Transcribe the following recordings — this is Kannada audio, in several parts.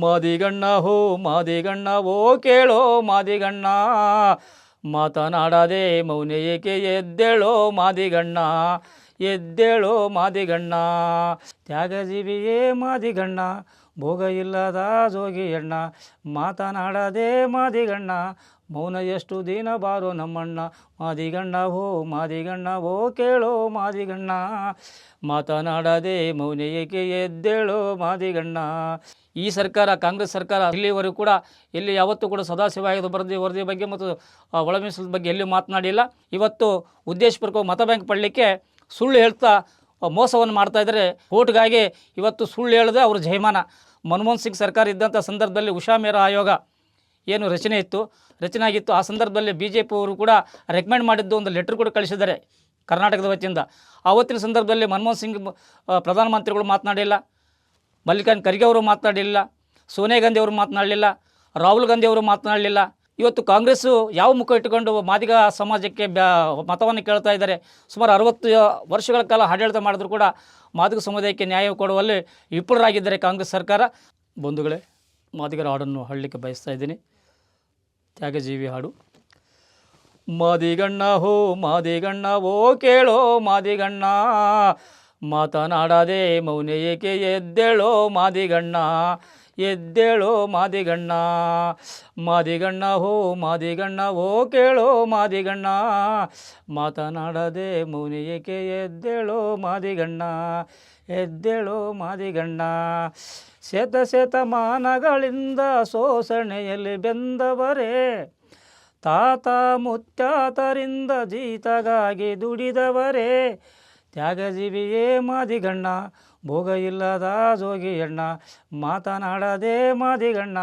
ಮಾದಿಗಣ್ಣ ಹೋ, ಮಾದಿಗಣ್ಣ ಓ, ಕೇಳೋ ಮಾದಿಗಣ್ಣ. ಮಾತನಾಡದೆ ಮೌನ ಏಕೆ ಎದ್ದೇಳೋ ಮಾದಿಗಣ್ಣ. ಎದ್ದೇಳೋ ಮಾದಿಗಣ್ಣ. ತ್ಯಾಗಜೀವಿಯೇ ಮಾದಿಗಣ್ಣ ಭೋಗ ಇಲ್ಲದ ಜೋಗಿಯಣ್ಣ. ಮಾತನಾಡದೆ ಮಾದಿಗಣ್ಣ ಮೌನ ಎಷ್ಟು ದಿನ ಬಾರೋ ನಮ್ಮಣ್ಣ ಮಾದಿಗಣ್ಣ ಹೋ ಮಾದಿಗಣ್ಣ ಓ ಕೇಳೋ ಮಾದಿಗಣ್ಣ. ಮಾತನಾಡದೆ ಮೌನ ಏಕೆ ಎದ್ದೇಳೋ ಮಾದಿಗಣ್ಣ. ಈ ಸರ್ಕಾರ ಕಾಂಗ್ರೆಸ್ ಸರ್ಕಾರ ಇಲ್ಲಿವರೆಗೂ ಕೂಡ ಎಲ್ಲಿ ಯಾವತ್ತೂ ಕೂಡ ಸದಾಶಿವ ಆಯೋಗದ ವರದಿ ವರದಿ ಬಗ್ಗೆ ಮತ್ತು ಆ, ಒಳ ಮೀಸಲು ಬಗ್ಗೆ ಎಲ್ಲಿಯೂ ಮಾತನಾಡಿಲ್ಲ. ಇವತ್ತು ಉದ್ದೇಶಪೂರ್ವಕ ಮತ ಬ್ಯಾಂಕ್ ಪಡಲಿಕ್ಕೆ ಸುಳ್ಳು ಹೇಳ್ತಾ ಮೋಸವನ್ನು ಮಾಡ್ತಾ ಇದ್ದಾರೆ. ಓಟ್ಗಾಗಿ ಇವತ್ತು ಸುಳ್ಳು ಹೇಳದೆ ಅವರು ಜಯಮಾನ. ಮನಮೋಹನ್ ಸಿಂಗ್ ಸರ್ಕಾರ ಇದ್ದಂಥ ಸಂದರ್ಭದಲ್ಲಿ ಉಷಾ ಮೇರ ಆಯೋಗ ಏನು ರಚನೆ ಇತ್ತು? ರಚನೆ ಆಗಿತ್ತು. ಆ ಸಂದರ್ಭದಲ್ಲಿ ಬಿ ಜೆ ಪಿಯವರು ಕೂಡ ರೆಕಮೆಂಡ್ ಮಾಡಿದ್ದು ಒಂದು ಲೆಟ್ರ್ ಕೂಡ ಕಳಿಸಿದ್ದಾರೆ ಕರ್ನಾಟಕದ ವತಿಯಿಂದ. ಆವತ್ತಿನ ಸಂದರ್ಭದಲ್ಲಿ ಮನಮೋಹನ್ ಸಿಂಗ್ ಪ್ರಧಾನಮಂತ್ರಿಗಳು ಮಾತನಾಡಿಲ್ಲ. ಮಲ್ಲಿಕಾರ್ಜುನ್ ಖರ್ಗೆ ಅವರು ಮಾತನಾಡಲಿಲ್ಲ ಸೋನಿಯಾ ಗಾಂಧಿ ಅವರು ಮಾತನಾಡಲಿಲ್ಲ. ರಾಹುಲ್ ಗಾಂಧಿ ಅವರು ಮಾತನಾಡಲಿಲ್ಲ. ಇವತ್ತು ಕಾಂಗ್ರೆಸ್ಸು ಯಾವ ಮುಖ ಇಟ್ಟುಕೊಂಡು ಮಾದಿಗ ಸಮಾಜಕ್ಕೆ ಬ್ಯಾ, ಮತವನ್ನು ಕೇಳ್ತಾ ಇದ್ದಾರೆ? ಸುಮಾರು ಅರವತ್ತು ವರ್ಷಗಳ ಕಾಲ ಆಡಳಿತ ಮಾಡಿದ್ರು ಕೂಡ ಮಾದಿಗ ಸಮುದಾಯಕ್ಕೆ ನ್ಯಾಯ ಕೊಡುವಲ್ಲಿ ವಿಫುಲರಾಗಿದ್ದಾರೆ ಕಾಂಗ್ರೆಸ್ ಸರ್ಕಾರ. ಬಂಧುಗಳೇ, ಮಾದಿಗರ ಹಾಡನ್ನು ಹಾಡಲಿಕ್ಕೆ ಬಯಸ್ತಾ ಇದ್ದೀನಿ. ತ್ಯಾಗಜೀವಿ ಹಾಡು. ಮಾದಿಗಣ್ಣ ಹೋ, ಮಾದಿಗಣ್ಣ ಓ ಕೇಳೋ, ಮಾದಿಗಣ್ಣ, ಮಾತನಾಡದೆ ಮೌನ ಏಕೆ ಎದ್ದೇಳೋ, ಮಾದಿಗಣ್ಣ ಎದ್ದೇಳೋ, ಮಾದಿಗಣ್ಣ ಮಾದಿಗಣ್ಣ ಹೋ, ಮಾದಿಗಣ್ಣ ಓ ಕೇಳೋ, ಮಾದಿಗಣ್ಣ, ಮಾತನಾಡದೆ ಮೌನ ಏಕೆ ಎದ್ದೇಳೋ, ಮಾದಿಗಣ್ಣ ಎದ್ದೇಳೋ, ಮಾದಿಗಣ್ಣ ಶತ ಶತಮಾನಗಳಿಂದ ಶೋಷಣೆಯಲ್ಲಿ ಬೆಂದವರೇ. ತಾತ ಮುತ್ತಾತರಿಂದ ಜೀತಗಾಗಿ ದುಡಿದವರೇ. ತ್ಯಾಗಜೀವಿಯೇ ಮಾದಿಗಣ್ಣ ಭೋಗ ಇಲ್ಲದ ಜೋಗಿಯಣ್ಣ, ಮಾತನಾಡದೆ ಮಾದಿಗಣ್ಣ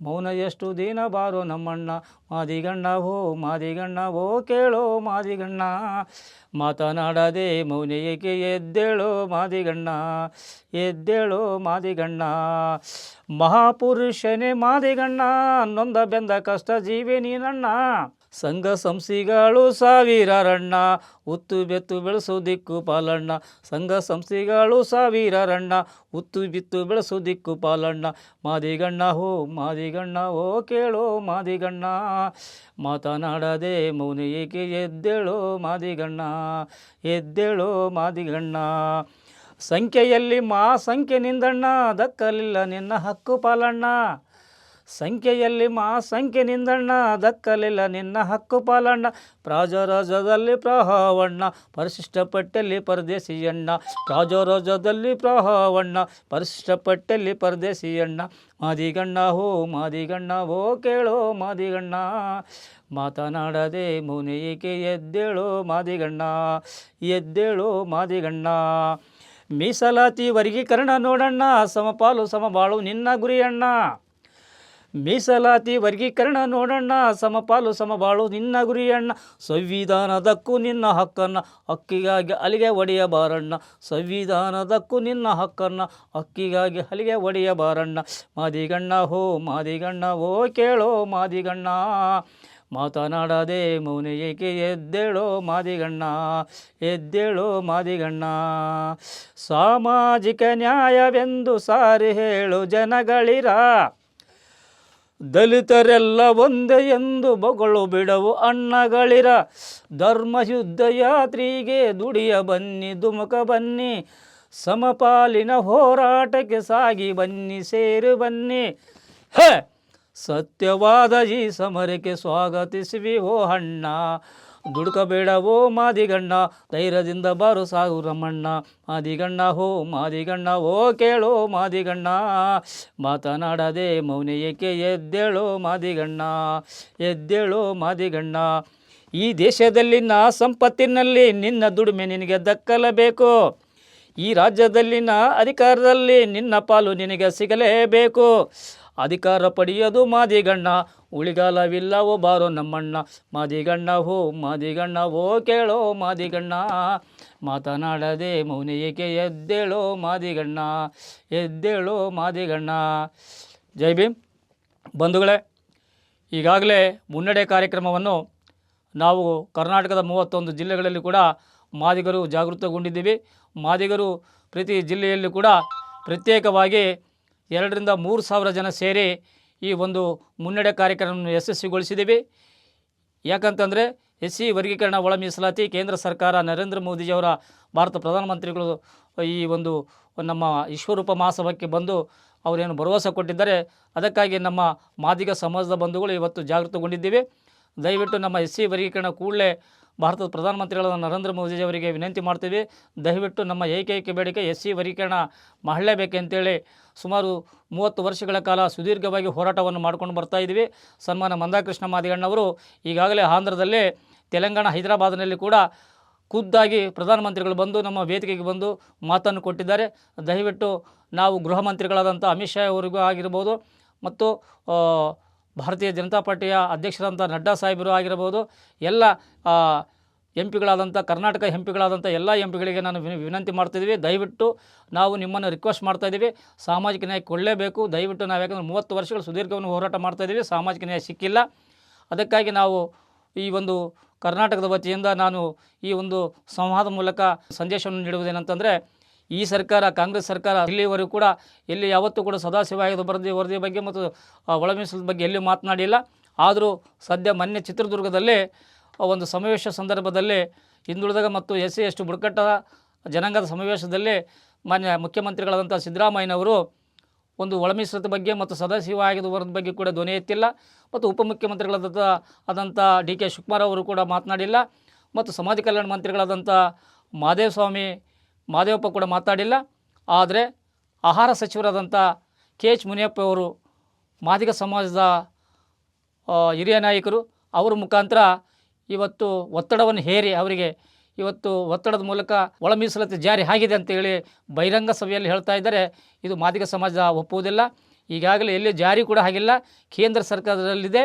ಮೌನ ಎಷ್ಟು ದಿನ ಬಾರೋ ನಮ್ಮಣ್ಣ? ಮಾದಿಗಣ್ಣ ಓ ಮಾದಿಗಣ್ಣ ಓ ಕೇಳೋ ಮಾದಿಗಣ್ಣ. ಮಾತನಾಡದೆ ಮೌನ ಏಕೆ ಎದ್ದೇಳೋ ಮಾದಿಗಣ್ಣ? ಎದ್ದೇಳೋ ಮಾದಿಗಣ್ಣ. ಮಹಾಪುರುಷನೇ ಮಾದಿಗಣ್ಣ, ನೊಂದ ಬೆಂದ ಕಷ್ಟ ಜೀವಿ ನೀನಣ್ಣ ಸಂಘ ಸಂಸ್ಥೆಗಳು ಸಾವಿರಾರಣ್ಣ, ಉತ್ತು ಬೆತ್ತು ಬೆಳೆಸೋ ದಿಕ್ಕು ಪಾಲಣ್ಣ. ಸಂಘ ಸಂಸ್ಥೆಗಳು ಸಾವಿರಾರಣ್ಣ, ಉತ್ತು ಬಿತ್ತು ಬೆಳೆಸೋ ದಿಕ್ಕು ಪಾಲಣ್ಣ. ಮಾದಿಗಣ್ಣ ಹೋ, ಮಾದಿಗಣ್ಣ ಓ ಕೇಳೋ ಮಾದಿಗಣ್ಣ. ಮಾತನಾಡದೆ ಮೌನ ಏಕೆ ಎದ್ದೇಳೋ ಮಾದಿಗಣ್ಣ ಎದ್ದೇಳೋ ಮಾದಿಗಣ್ಣ. ಸಂಖ್ಯೆಯಲ್ಲಿ ಮಾ ಸಂಖ್ಯೆ ನಿಂದಣ್ಣ, ದಕ್ಕಲಿಲ್ಲ ನಿನ್ನ ಹಕ್ಕು ಪಾಲಣ್ಣ. ಸಂಖ್ಯೆಯಲ್ಲಿ ಮಾ ಸಂಖ್ಯೆ ನಿಂದಣ್ಣ ದಕ್ಕಲಿಲ್ಲ ನಿನ್ನ ಹಕ್ಕು ಪಾಲಣ್ಣ ಪ್ರಾಜರಾಜದಲ್ಲಿ ಪ್ರಹವಣ್ಣ, ಪರಿಶಿಷ್ಟ ಪಟ್ಟಲ್ಲಿ ಪರದೇಶಿಯಣ್ಣ ಪ್ರಾಜರಾಜದಲ್ಲಿ ಪ್ರಹವಣ್ಣ, ಪರಿಶಿಷ್ಟ ಪಟ್ಟಲ್ಲಿ ಪರದೇಶಿಯಣ್ಣ, ಮಾದಿಗಣ್ಣ ಹೋ ಮಾದಿಗಣ್ಣ ಹೋ, ಕೇಳೋ ಮಾದಿಗಣ್ಣ, ಮಾತನಾಡದೆ ಮುನಿಯಿಕೆ ಎದ್ದೇಳೋ ಮಾದಿಗಣ್ಣ ಎದ್ದೇಳೋ ಮಾದಿಗಣ್ಣ. ಮೀಸಲಾತಿ ವರ್ಗೀಕರಣ ನೋಡಣ್ಣ, ಸಮಪಾಲು, ಸಮಬಾಳು ನಿನ್ನ ಗುರಿಯಣ್ಣ. ಮೀಸಲಾತಿ ವರ್ಗೀಕರಣ ನೋಡಣ್ಣ, ಸಮಪಾಲು ಸಮಬಾಳು ನಿನ್ನ ಗುರಿಯಣ್ಣ, ಸಂವಿಧಾನದಕ್ಕೂ ನಿನ್ನ ಹಕ್ಕನ್ನು, ಹಕ್ಕಿಗಾಗಿ ಅಲಿಗೆ ಒಡೆಯಬಾರಣ್ಣ, ಸಂವಿಧಾನದಕ್ಕೂ ನಿನ್ನ ಹಕ್ಕನ್ನು, ಹಕ್ಕಿಗಾಗಿ ಅಲಿಗೆ ಒಡೆಯಬಾರಣ್ಣ. ಮಾದಿಗಣ್ಣ ಹೋ, ಮಾದಿಗಣ್ಣ ಓ, ಕೇಳೋ ಮಾದಿಗಣ್ಣ. ಮಾತನಾಡದೆ ಮೌನ ಏಕೆ ಎದ್ದೇಳೋ ಮಾದಿಗಣ್ಣ ಎದ್ದೇಳೋ ಮಾದಿಗಣ್ಣ. ಸಾಮಾಜಿಕ ನ್ಯಾಯವೆಂದು ಸಾರಿ ಹೇಳು ಜನಗಳಿರ. ದಲಿತರೆಲ್ಲ ಒಂದೇ ಎಂದು ಬೊಗಳು ಬಿಡವು ಅಣ್ಣಗಳಿರ. ಧರ್ಮಯುದ್ಧ ಯಾತ್ರಿಗೆ ದುಡಿಯ ಬನ್ನಿ ದುಮುಕ ಬನ್ನಿ, ಸಮಪಾಲಿನ ಹೋರಾಟಕ್ಕೆ ಸಾಗಿ ಬನ್ನಿ, ಸೇರು ಬನ್ನಿ. ಹೇ, ಸತ್ಯವಾದ ಈ ಸಮರಕ್ಕೆ ಸ್ವಾಗತಿಸುವಿ ಓ ಅಣ್ಣ. ದುಡುಕಬೇಡವೋ ಮಾದಿಗಣ್ಣ, ಧೈರ್ಯದಿಂದ ಬಾರು ಸಾಗು ರಮಣ್ಣ. ಮಾದಿಗಣ್ಣ, ಹೋ ಮಾದಿಗಣ್ಣ, ಓ ಕೇಳೋ ಮಾದಿಗಣ್ಣ. ಮಾತನಾಡದೆ ಮೌನ ಏಕೆ ಎದ್ದೇಳೋ ಮಾದಿಗಣ್ಣ ಎದ್ದೇಳೋ ಮಾದಿಗಣ್ಣ. ಈ ದೇಶದಲ್ಲಿನ ಸಂಪತ್ತಿನಲ್ಲಿ ನಿನ್ನ ದುಡಿಮೆ ನಿನಗೆ ದಕ್ಕಲಬೇಕು. ಈ ರಾಜ್ಯದಲ್ಲಿನ ಅಧಿಕಾರದಲ್ಲಿ ನಿನ್ನ ಪಾಲು ನಿನಗೆ ಸಿಗಲೇಬೇಕು. ಅಧಿಕಾರ ಪಡೆಯೋದು ಮಾದಿಗಣ್ಣ ಉಳಿಗಾಲವಿಲ್ಲವೋ ಬಾರೋ ನಮ್ಮಣ್ಣ. ಮಾದಿಗಣ್ಣ, ಹೋ ಮಾದಿಗಣ್ಣ, ಓ ಕೇಳೋ ಮಾದಿಗಣ್ಣ. ಮಾತನಾಡದೆ ಮೌನ ಏಕೆ ಎದ್ದೇಳೋ ಮಾದಿಗಣ್ಣ. ಎದ್ದೇಳೋ ಮಾದಿಗಣ್ಣ. ಜೈ ಭೀಮ್. ಬಂಧುಗಳೇ, ಈಗಾಗಲೇ ಮುನ್ನಡೆ ಕಾರ್ಯಕ್ರಮವನ್ನು ನಾವು ಕರ್ನಾಟಕದ ಮೂವತ್ತೊಂದು ಜಿಲ್ಲೆಗಳಲ್ಲಿ ಕೂಡ ಮಾದಿಗರು ಜಾಗೃತಗೊಂಡಿದ್ದೀವಿ. ಮಾದಿಗರು ಪ್ರತಿ ಜಿಲ್ಲೆಯಲ್ಲೂ ಕೂಡ ಪ್ರತ್ಯೇಕವಾಗಿ ಎರಡರಿಂದ ಮೂರು ಸಾವಿರ ಜನ ಸೇರಿ ಈ ಒಂದು ಮುನ್ನಡೆ ಕಾರ್ಯಕ್ರಮವನ್ನು ಯಶಸ್ವಿಗೊಳಿಸಿದ್ದೀವಿ ಯಾಕಂತಂದರೆ ಎಸ್ ಸಿ ವರ್ಗೀಕರಣ ಒಳ ಮೀಸಲಾತಿ ಕೇಂದ್ರ ಸರ್ಕಾರ ನರೇಂದ್ರ ಮೋದಿಜಿಯವರ ಭಾರತ ಪ್ರಧಾನಮಂತ್ರಿಗಳು ಈ ಒಂದು ನಮ್ಮ ವಿಶ್ವರೂಪ ಮಹಾಸಭಕ್ಕೆ ಬಂದು ಅವರೇನು ಭರವಸೆ ಕೊಟ್ಟಿದ್ದಾರೆ. ಅದಕ್ಕಾಗಿ ನಮ್ಮ ಮಾದಿಗ ಸಮಾಜದ ಬಂಧುಗಳು ಇವತ್ತು ಜಾಗೃತಗೊಂಡಿದ್ದೀವಿ. ದಯವಿಟ್ಟು ನಮ್ಮ ಎಸ್ ಸಿ ವರ್ಗೀಕರಣ ಕೂಡಲೇ ಭಾರತದ ಪ್ರಧಾನಮಂತ್ರಿಗಳಾದ ನರೇಂದ್ರ ಮೋದಿಜಿಯವರಿಗೆ ವಿನಂತಿ ಮಾಡ್ತೀವಿ. ದಯವಿಟ್ಟು ನಮ್ಮ ಏಕೈಕ ಬೇಡಿಕೆ ಎಸ್ ಸಿ ವರ್ಗೀಕರಣ ಮಾಡಲೇಬೇಕಂತೇಳಿ ಸುಮಾರು ಮೂವತ್ತು ವರ್ಷಗಳ ಕಾಲ ಸುದೀರ್ಘವಾಗಿ ಹೋರಾಟವನ್ನು ಮಾಡ್ಕೊಂಡು ಬರ್ತಾ ಇದ್ದೀವಿ. ಸನ್ಮಾನ ಮಂದಾಕೃಷ್ಣ ಮಾದಿಗಣ್ಣವರು ಈಗಾಗಲೇ ಆಂಧ್ರದಲ್ಲಿ ತೆಲಂಗಾಣ, ಹೈದರಾಬಾದ್ನಲ್ಲಿ ಕೂಡ ಖುದ್ದಾಗಿ ಪ್ರಧಾನಮಂತ್ರಿಗಳು ಬಂದು ನಮ್ಮ ವೇದಿಕೆಗೆ ಬಂದು ಮಾತನ್ನು ಕೊಟ್ಟಿದ್ದಾರೆ. ದಯವಿಟ್ಟು ನಾವು ಗೃಹ ಮಂತ್ರಿಗಳಾದಂಥ ಅಮಿತ್ ಶಾ ಅವರಿಗೂ ಆಗಿರ್ಬೋದು ಮತ್ತು ಭಾರತೀಯ ಜನತಾ ಪಾರ್ಟಿಯ ಅಧ್ಯಕ್ಷರಾದಂಥ ನಡ್ಡಾ ಸಾಹೇಬರು ಆಗಿರ್ಬೋದು, ಎಲ್ಲ ಎಂ ಪಿಗಳಾದಂಥ, ಕರ್ನಾಟಕ ಎಂ ಪಿಗಳಾದಂಥ ಎಲ್ಲ ಎಂ ಪಿಗಳಿಗೆ ನಾನು ವಿನಂತಿ ಮಾಡ್ತಿದ್ದೀವಿ ದಯವಿಟ್ಟು ನಾವು ನಿಮ್ಮನ್ನು ರಿಕ್ವೆಸ್ಟ್ ಮಾಡ್ತಾ ಇದ್ದೀವಿ. ಸಾಮಾಜಿಕ ನ್ಯಾಯ ಕೊಡಲೇಬೇಕು. ದಯವಿಟ್ಟು ನಾವು ಯಾಕಂದರೆ ಮೂವತ್ತು ವರ್ಷಗಳು ಸುದೀರ್ಘವನ್ನು ಹೋರಾಟ ಮಾಡ್ತಾ ಇದ್ದೀವಿ. ಸಾಮಾಜಿಕ ನ್ಯಾಯ ಸಿಕ್ಕಿಲ್ಲ. ಅದಕ್ಕಾಗಿ ನಾವು ಈ ಒಂದು ಕರ್ನಾಟಕದ ವತಿಯಿಂದ ನಾನು ಈ ಒಂದು ಸಂವಾದ ಮೂಲಕ ಸಂದೇಶವನ್ನು ನೀಡುವುದೇನಂತಂದರೆ ಈ ಸರ್ಕಾರ, ಕಾಂಗ್ರೆಸ್ ಸರ್ಕಾರ ಇಲ್ಲಿವರೆಗೂ ಕೂಡ ಎಲ್ಲಿ ಯಾವತ್ತೂ ಕೂಡ ಸದಾಶಿವ ಆಯೋಗದ ವರದಿ ವರದಿ ಬಗ್ಗೆ ಮತ್ತು ಒಳ ಬಗ್ಗೆ ಎಲ್ಲಿ ಮಾತನಾಡಿಲ್ಲ. ಆದರೂ ಸದ್ಯ ಮೊನ್ನೆ ಚಿತ್ರದುರ್ಗದಲ್ಲಿ ಒಂದು ಸಮಾವೇಶ ಸಂದರ್ಭದಲ್ಲಿ ಹಿಂದುಳಿದಾಗ ಮತ್ತು ಎಸ್ ಸಿ ಎಷ್ಟು ಬುಡಕಟ್ಟ ಜನಾಂಗದ ಸಮಾವೇಶದಲ್ಲಿ ಮಾನ್ಯ ಮುಖ್ಯಮಂತ್ರಿಗಳಾದಂಥ ಸಿದ್ದರಾಮಯ್ಯನವರು ಒಂದು ಒಳಮೀಸಲದ ಬಗ್ಗೆ ಮತ್ತು ಸದಾಶಿವ ಆಯೋಗದ ವರದ ಬಗ್ಗೆ ಕೂಡ ಧ್ವನಿ ಎತ್ತಿಲ್ಲ. ಮತ್ತು ಉಪಮುಖ್ಯಮಂತ್ರಿಗಳಾದಂಥ ಆದಂಥ ಡಿ ಕೆ ಶಿವಕುಮಾರ್ ಅವರು ಕೂಡ ಮಾತನಾಡಿಲ್ಲ. ಮತ್ತು ಸಮಾಜ ಕಲ್ಯಾಣ ಮಂತ್ರಿಗಳಾದಂಥ ಮಾದೇವ ಸ್ವಾಮಿ ಮಾದೇವಪ್ಪ ಕೂಡ ಮಾತಾಡಿಲ್ಲ. ಆದರೆ ಆಹಾರ ಸಚಿವರಾದಂಥ ಕೆ ಎಚ್ ಮುನಿಯಪ್ಪ ಅವರು, ಮಾದಿಗ ಸಮಾಜದ ಹಿರಿಯ ನಾಯಕರು, ಅವರ ಮುಖಾಂತರ ಇವತ್ತು ಒತ್ತಡವನ್ನು ಹೇರಿ ಅವರಿಗೆ ಇವತ್ತು ಒತ್ತಡದ ಮೂಲಕ ಒಳ ಮೀಸಲಾತಿ ಜಾರಿ ಆಗಿದೆ ಅಂತೇಳಿ ಬಹಿರಂಗ ಸಭೆಯಲ್ಲಿ ಹೇಳ್ತಾ ಇದ್ದಾರೆ. ಇದು ಮಾದಿಗ ಸಮಾಜ ಒಪ್ಪುವುದಿಲ್ಲ. ಈಗಾಗಲೇ ಎಲ್ಲಿ ಜಾರಿ ಕೂಡ ಆಗಿಲ್ಲ. ಕೇಂದ್ರ ಸರ್ಕಾರದಲ್ಲಿದೆ.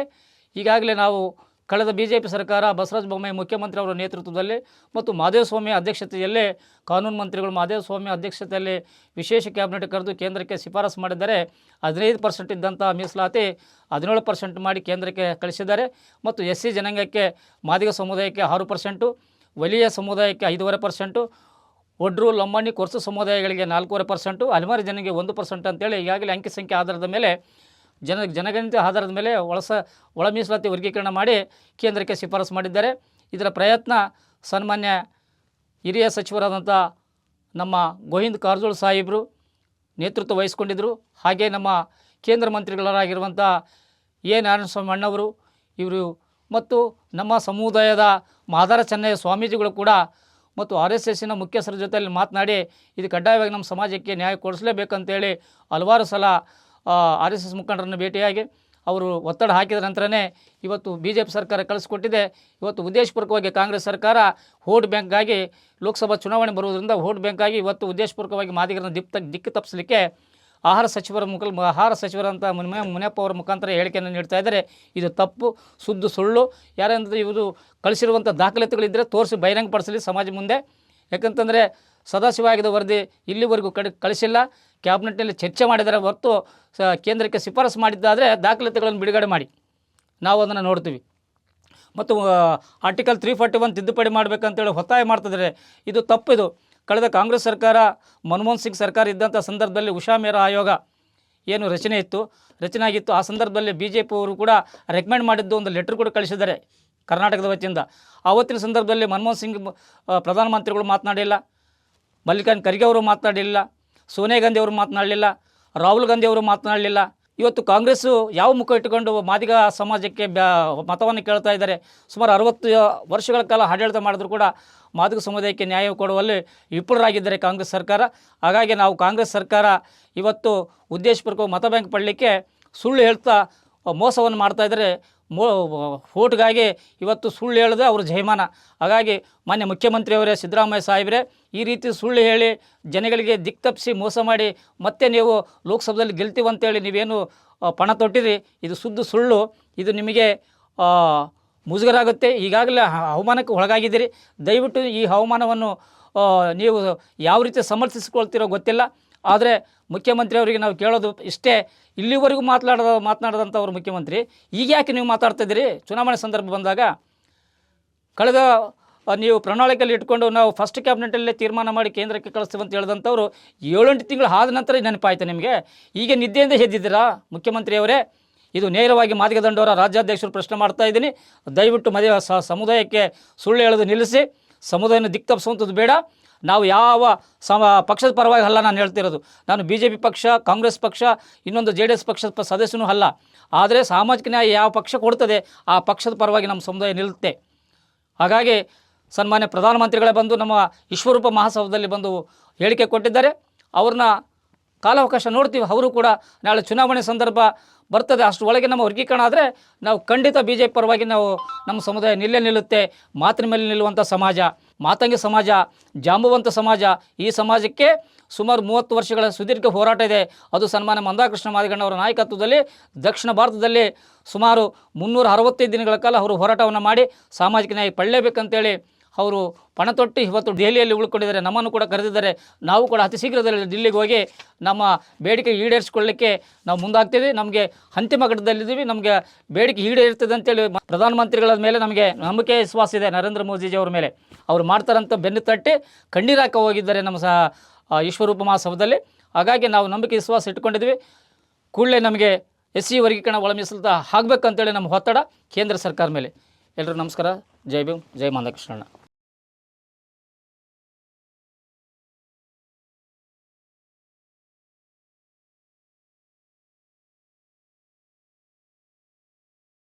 ಈಗಾಗಲೇ ನಾವು ಕಳೆದ ಬಿ ಜೆ ಪಿ ಸರ್ಕಾರ ಬಸವರಾಜ ಬೊಮ್ಮಾಯಿ ಮುಖ್ಯಮಂತ್ರಿ ಅವರ ನೇತೃತ್ವದಲ್ಲಿ ಮತ್ತು ಮಾದೇವಸ್ವಾಮಿ ಅಧ್ಯಕ್ಷತೆಯಲ್ಲೇ ಕಾನೂನು ಮಂತ್ರಿಗಳು ಮಾದೇವಸ್ವಾಮಿ ಅಧ್ಯಕ್ಷತೆಯಲ್ಲಿ ವಿಶೇಷ ಕ್ಯಾಬಿನೆಟ್ ಕರೆದು ಕೇಂದ್ರಕ್ಕೆ ಶಿಫಾರಸು ಮಾಡಿದ್ದಾರೆ. ಹದಿನೈದು ಪರ್ಸೆಂಟ್ ಇದ್ದಂಥ ಮೀಸಲಾತಿ ಹದಿನೇಳು ಪರ್ಸೆಂಟ್ ಮಾಡಿ ಕೇಂದ್ರಕ್ಕೆ ಕಳಿಸಿದ್ದಾರೆ. ಮತ್ತು ಎಸ್ ಸಿ ಜನಾಂಗಕ್ಕೆ ಮಾದಿಗ ಸಮುದಾಯಕ್ಕೆ ಆರು ಪರ್ಸೆಂಟು, ವಲಿಯ ಸಮುದಾಯಕ್ಕೆ ಐದೂವರೆ ಪರ್ಸೆಂಟು ಒಡ್ರು ಲಂಬಾಣಿ, ಕೊರ್ಸು ಸಮುದಾಯಗಳಿಗೆ ನಾಲ್ಕೂವರೆ ಪರ್ಸೆಂಟು, ಅಲಿಮಾರಿ ಜನರಿಗೆ ಒಂದು ಪರ್ಸೆಂಟ್ ಅಂತೇಳಿ ಈಗಾಗಲೇ ಅಂಕಿ ಸಂಖ್ಯೆ ಆಧಾರದ ಮೇಲೆ ಜನ ಜನಗಣತಿ ಆಧಾರದ ಮೇಲೆ ಒಳಸ ಒಳ ಮೀಸಲಾತಿ ವರ್ಗೀಕರಣ ಮಾಡಿ ಕೇಂದ್ರಕ್ಕೆ ಶಿಫಾರಸು ಮಾಡಿದ್ದಾರೆ. ಇದರ ಪ್ರಯತ್ನ ಸನ್ಮಾನ್ಯ ಹಿರಿಯ ಸಚಿವರಾದಂಥ ನಮ್ಮ ಗೋವಿಂದ್ ಕಾರಜೋಳ ಸಾಹೇಬರು ನೇತೃತ್ವ ವಹಿಸ್ಕೊಂಡಿದ್ದರು. ಹಾಗೆ ನಮ್ಮ ಕೇಂದ್ರ ಮಂತ್ರಿಗಳಾಗಿರುವಂಥ ಎ ನಾರಾಯಣಸ್ವಾಮಿ ಅಣ್ಣವರು, ಇವರು ಮತ್ತು ನಮ್ಮ ಸಮುದಾಯದ ಮಾದಾರ ಚೆನ್ನಯ್ಯ ಸ್ವಾಮೀಜಿಗಳು ಕೂಡ ಮತ್ತು ಆರ್ ಎಸ್ ಎಸ್ಸಿನ ಮುಖ್ಯಸ್ಥರ ಜೊತೆಯಲ್ಲಿ ಮಾತನಾಡಿ, ಇದು ಕಡ್ಡಾಯವಾಗಿ ನಮ್ಮ ಸಮಾಜಕ್ಕೆ ನ್ಯಾಯ ಕೊಡಿಸಲೇಬೇಕಂತೇಳಿ ಹಲವಾರು ಸಲ ಆರ್ ಎಸ್ ಎಸ್ ಮುಖಂಡರನ್ನು ಭೇಟಿಯಾಗಿ ಅವರು ಒತ್ತಡ ಹಾಕಿದ ನಂತರನೇ ಇವತ್ತು ಬಿ ಜೆ ಪಿ ಸರ್ಕಾರ ಕಳಿಸ್ಕೊಟ್ಟಿದೆ. ಇವತ್ತು ಉದ್ದೇಶಪೂರ್ವಕವಾಗಿ ಕಾಂಗ್ರೆಸ್ ಸರ್ಕಾರ ವೋಟ್ ಬ್ಯಾಂಕ್ಗಾಗಿ ಲೋಕಸಭಾ ಚುನಾವಣೆ ಬರುವುದರಿಂದ ವೋಟ್ ಬ್ಯಾಂಕಾಗಿ ಇವತ್ತು ಉದ್ದೇಶಪೂರ್ವಕವಾಗಿ ಮಾದಿಗರನ್ನು ದಿಪ್ತ ದಿಕ್ಕು ತಪ್ಪಿಸಲಿಕ್ಕೆ ಆಹಾರ ಸಚಿವರ ಮುಖ ಆಹಾರ ಸಚಿವರಂತ ಮುನಿಯ ಮುನಿಯಪ್ಪ ಅವರ ಮುಖಾಂತರ ಹೇಳಿಕೆಯನ್ನು ನೀಡ್ತಾ ಇದ್ದಾರೆ. ಇದು ತಪ್ಪು, ಸುದ್ದು, ಸುಳ್ಳು. ಯಾರಂದರೆ ಇವರು ಕಳಿಸಿರುವಂಥ ದಾಖಲಾತಿಗಳಿದ್ದರೆ ತೋರಿಸಿ ಬಹಿರಂಗಪಡಿಸಲಿ ಸಮಾಜ ಮುಂದೆ. ಯಾಕಂತಂದರೆ ಸದಾಶಿವ ಆಗಿದ ವರದಿ ಇಲ್ಲಿವರೆಗೂ ಕಡೆ, ಕಳಿಸಿಲ್ಲ. ಕ್ಯಾಬಿನೆಟ್ನಲ್ಲಿ ಚರ್ಚೆ ಮಾಡಿದರೆ ಹೊರತು ಸ ಕೇಂದ್ರಕ್ಕೆ ಶಿಫಾರಸು ಮಾಡಿದ್ದಾದರೆ ದಾಖಲಾತಿಗಳನ್ನು ಬಿಡುಗಡೆ ಮಾಡಿ. ನಾವು ಅದನ್ನು ನೋಡ್ತೀವಿ. ಮತ್ತು ಆರ್ಟಿಕಲ್ ತ್ರೀ ಫಾರ್ಟಿ ಒನ್ ತಿದ್ದುಪಡಿ ಮಾಡಬೇಕಂತೇಳಿ ಒತ್ತಾಯ ಮಾಡ್ತಿದ್ದಾರೆ ಇದು ತಪ್ಪಿದು. ಕಳೆದ ಕಾಂಗ್ರೆಸ್ ಸರ್ಕಾರ, ಮನಮೋಹನ್ ಸಿಂಗ್ ಸರ್ಕಾರ ಇದ್ದಂಥ ಸಂದರ್ಭದಲ್ಲಿ ಉಷಾ ಮೇರಾ ಆಯೋಗ ಏನು ರಚನೆ ಇತ್ತು? ರಚನೆ ಆಗಿತ್ತು. ಆ ಸಂದರ್ಭದಲ್ಲಿ ಬಿ ಜೆ ಪಿಯವರು ಕೂಡ ರೆಕಮೆಂಡ್ ಮಾಡಿದ್ದು ಒಂದು ಲೆಟ್ರ್ ಕೂಡ ಕಳಿಸಿದ್ದಾರೆ ಕರ್ನಾಟಕದ ವತಿಯಿಂದ. ಆವತ್ತಿನ ಸಂದರ್ಭದಲ್ಲಿ ಮನಮೋಹನ್ ಸಿಂಗ್ ಪ್ರಧಾನಮಂತ್ರಿಗಳು ಮಾತನಾಡಿಲ್ಲ. ಮಲ್ಲಿಕಾರ್ಜುನ್ ಖರ್ಗೆ ಅವರು ಮಾತನಾಡಲಿಲ್ಲ ಸೋನಿಯಾ ಗಾಂಧಿ ಅವರು ಮಾತನಾಡಲಿಲ್ಲ, ರಾಹುಲ್ ಗಾಂಧಿ ಅವರು ಮಾತನಾಡಲಿಲ್ಲ. ಇವತ್ತು ಕಾಂಗ್ರೆಸ್ಸು ಯಾವ ಮುಖ ಇಟ್ಟುಕೊಂಡು ಮಾದಿಗ ಸಮಾಜಕ್ಕೆ ಮತವನ್ನು ಕೇಳ್ತಾ ಇದ್ದಾರೆ, ಸುಮಾರು ಅರವತ್ತು ವರ್ಷಗಳ ಕಾಲ ಆಡಳಿತ ಮಾಡಿದ್ರು ಕೂಡ ಮಾದಿಗ ಸಮುದಾಯಕ್ಕೆ ನ್ಯಾಯ ಕೊಡುವಲ್ಲಿ ವಿಫಲರಾಗಿದ್ದಾರೆ ಕಾಂಗ್ರೆಸ್ ಸರ್ಕಾರ. ಹಾಗಾಗಿ ನಾವು ಕಾಂಗ್ರೆಸ್ ಸರ್ಕಾರ ಇವತ್ತು ಉದ್ದೇಶಪೂರ್ವಕ ಮತ ಬ್ಯಾಂಕ್ ಪಡಲಿಕ್ಕೆ ಸುಳ್ಳು ಹೇಳ್ತಾ ಮೋಸವನ್ನು ಮಾಡ್ತಾ ಇದ್ದಾರೆ. ಮೋ, ಓಟ್ಗಾಗಿ ಇವತ್ತು ಸುಳ್ಳು ಹೇಳಿದ್ರೆ ಅವರು ಜಯಮಾನ. ಹಾಗಾಗಿ ಮಾನ್ಯ ಮುಖ್ಯಮಂತ್ರಿಯವರೇ, ಸಿದ್ದರಾಮಯ್ಯ ಸಾಹೇಬರೇ, ಈ ರೀತಿ ಸುಳ್ಳು ಹೇಳಿ ಜನಗಳಿಗೆ ದಿಕ್ತಪ್ಪಿಸಿ ಮೋಸ ಮಾಡಿ ಮತ್ತೆ ನೀವು ಲೋಕಸಭೆಯಲ್ಲಿ ಗೆಲ್ತೀವಿ ಅಂತೇಳಿ ನೀವೇನು ಪಣ ತೊಟ್ಟಿರಿ, ಇದು ಸುದ್ದು ಸುಳ್ಳು, ಇದು ನಿಮಗೆ ಮುಜುಗರ ಆಗುತ್ತೆ ಈಗಾಗಲೇ ಅವಮಾನಕ್ಕೆ ಒಳಗಾಗಿದ್ದೀರಿ. ದಯವಿಟ್ಟು ಈ ಅವಮಾನವನ್ನು ನೀವು ಯಾವ ರೀತಿ ಸಮರ್ಥಿಸಿಕೊಳ್ತಿರೋ ಗೊತ್ತಿಲ್ಲ. ಆದರೆ ಮುಖ್ಯಮಂತ್ರಿಯವರಿಗೆ ನಾವು ಕೇಳೋದು ಇಷ್ಟೇ. ಇಲ್ಲಿವರೆಗೂ ಮಾತನಾಡದ, ಮಾತನಾಡದಂಥವ್ರು ಮುಖ್ಯಮಂತ್ರಿ. ಈಗ ಯಾಕೆ ನೀವು ಮಾತಾಡ್ತಿದ್ದೀರಿ ಚುನಾವಣೆ ಸಂದರ್ಭ ಬಂದಾಗ ಕಳೆದ ನೀವು ಪ್ರಣಾಳಿಕೆಯಲ್ಲಿ ಇಟ್ಕೊಂಡು ನಾವು ಫಸ್ಟ್ ಕ್ಯಾಬಿನೆಟಲ್ಲೇ ತೀರ್ಮಾನ ಮಾಡಿ ಕೇಂದ್ರಕ್ಕೆ ಕಳಿಸ್ತೀವಿ ಅಂತ ಹೇಳಿದಂಥವ್ರು ಏಳೆಂಟು ತಿಂಗಳು ಆದ ನಂತರ ನೆನಪಾಯ್ತು ನಿಮಗೆ? ಈಗ ನಿದ್ದೆಯಿಂದ ಹೆದ್ದಿದ್ದೀರಾ ಮುಖ್ಯಮಂತ್ರಿಯವರೇ? ಇದು ನೇರವಾಗಿ ಮಾದಿಗೆ ದಂಡವರ ರಾಜ್ಯಾಧ್ಯಕ್ಷರು ಪ್ರಶ್ನೆ ಮಾಡ್ತಾ ಇದ್ದೀನಿ. ದಯವಿಟ್ಟು ಮದುವೆ ಸಮುದಾಯಕ್ಕೆ ಸುಳ್ಳು ಹೇಳೋದು ನಿಲ್ಲಿಸಿ. ಸಮುದಾಯನ ದಿಕ್ತಪ್ಪಿಸುವಂಥದ್ದು ಬೇಡ. ನಾವು ಯಾವ ಸಮ, ಪಕ್ಷದ ಪರವಾಗಿ ಅಲ್ಲ ನಾನು ಹೇಳ್ತಿರೋದು. ನಾನು ಬಿ ಜೆ ಪಿ ಪಕ್ಷ, ಕಾಂಗ್ರೆಸ್ ಪಕ್ಷ, ಇನ್ನೊಂದು ಜೆ ಡಿ ಎಸ್ ಪಕ್ಷದ ಸದಸ್ಯನೂ ಅಲ್ಲ. ಆದರೆ ಸಾಮಾಜಿಕ ನ್ಯಾಯ ಯಾವ ಪಕ್ಷ ಕೊಡ್ತದೆ, ಆ ಪಕ್ಷದ ಪರವಾಗಿ ನಮ್ಮ ಸಮುದಾಯ ನಿಲ್ಲುತ್ತೆ. ಹಾಗಾಗಿ ಸನ್ಮಾನ್ಯ ಪ್ರಧಾನಮಂತ್ರಿಗಳೇ ಬಂದು ನಮ್ಮ ವಿಶ್ವರೂಪ ಮಹಾಸಭದಲ್ಲಿ ಬಂದು ಹೇಳಿಕೆ ಕೊಟ್ಟಿದ್ದಾರೆ. ಅವ್ರನ್ನ ಕಾಲಾವಕಾಶ ನೋಡ್ತೀವಿ. ಅವರು ಕೂಡ ನಾಳೆ ಚುನಾವಣೆ ಸಂದರ್ಭ ಬರ್ತದೆ. ಅಷ್ಟು ಒಳಗೆ ನಮ್ಮ ವರ್ಗೀಕರಣ ಆದರೆ ನಾವು ಖಂಡಿತ ಬಿ ಜೆ ಪಿ ಪರವಾಗಿ ನಾವು ನಮ್ಮ ಸಮುದಾಯ ನಿಲ್ಲೇ ನಿಲ್ಲುತ್ತೆ. ಮಾತಿನ ಮೇಲೆ ನಿಲ್ಲುವಂಥ ಸಮಾಜ, ಮಾತಂಗಿ ಸಮಾಜ, ಜಾಂಬುವಂತ ಸಮಾಜ ಈ ಸಮಾಜಕ್ಕೆ ಸುಮಾರು ಮೂವತ್ತು ವರ್ಷಗಳ ಸುದೀರ್ಘ ಹೋರಾಟ ಇದೆ. ಅದು ಸನ್ಮಾನ ಮಂದಾಕೃಷ್ಣ ಮಾದಿಗಣ್ಣವರ ನಾಯಕತ್ವದಲ್ಲಿ ದಕ್ಷಿಣ ಭಾರತದಲ್ಲಿ ಸುಮಾರು ಮುನ್ನೂರ ಅರವತ್ತೈದು ದಿನಗಳ ಕಾಲ ಅವರು ಹೋರಾಟವನ್ನು ಮಾಡಿ ಸಾಮಾಜಿಕ ನ್ಯಾಯ ಪಡಲೇಬೇಕಂತೇಳಿ ಅವರು ಪಣ ತೊಟ್ಟು ಇವತ್ತು ದೆಹಲಿಯಲ್ಲಿ ಉಳ್ಕೊಂಡಿದ್ದಾರೆ ನಮ್ಮನ್ನು ಕೂಡ ಕರೆದಿದ್ದಾರೆ. ನಾವು ಕೂಡ ಅತಿ ಶೀಘ್ರದಲ್ಲಿ ದಿಲ್ಲಿಗೆ ಹೋಗಿ ನಮ್ಮ ಬೇಡಿಕೆ ಈಡೇರಿಸ್ಕೊಳ್ಳಿಕ್ಕೆ ನಾವು ಮುಂದಾಗ್ತೀವಿ. ನಮಗೆ ಅಂತಿಮ ಘಟ್ಟದಲ್ಲಿದ್ದೀವಿ. ನಮಗೆ ಬೇಡಿಕೆ ಈಡೇರ್ತದೆ ಅಂತೇಳಿ ಪ್ರಧಾನಮಂತ್ರಿಗಳ ಮೇಲೆ ನಮಗೆ ನಂಬಿಕೆ ವಿಶ್ವಾಸ ಇದೆ ನರೇಂದ್ರ ಮೋದಿಜಿಯವರ ಮೇಲೆ. ಅವರು ಮಾಡ್ತಾರಂತ ಬೆನ್ನು ತಟ್ಟಿ ಕಣ್ಣೀರಾಕ ಹೋಗಿದ್ದಾರೆ ನಮ್ಮ ಸಹ ಆ, ವಿಶ್ವರೂಪ ಮಹಾಸಭದಲ್ಲಿ. ಹಾಗಾಗಿ ನಾವು ನಂಬಿಕೆ ವಿಶ್ವಾಸ ಇಟ್ಕೊಂಡಿದ್ವಿ ಕೂಡಲೇ ನಮಗೆ ಎಸ್ ಸಿ ವರ್ಗೀಕರಣ ಒಳ ಮೀಸಲು ಆಗಬೇಕಂತೇಳಿ ನಮ್ಮ ಒತ್ತಡ ಕೇಂದ್ರ ಸರ್ಕಾರ ಮೇಲೆ. ಎಲ್ಲರೂ ನಮಸ್ಕಾರ. ಜೈ ಭೀಮ್ ಜೈ ಮಾಂದಕೃಷ್ಣಣ್ಣ.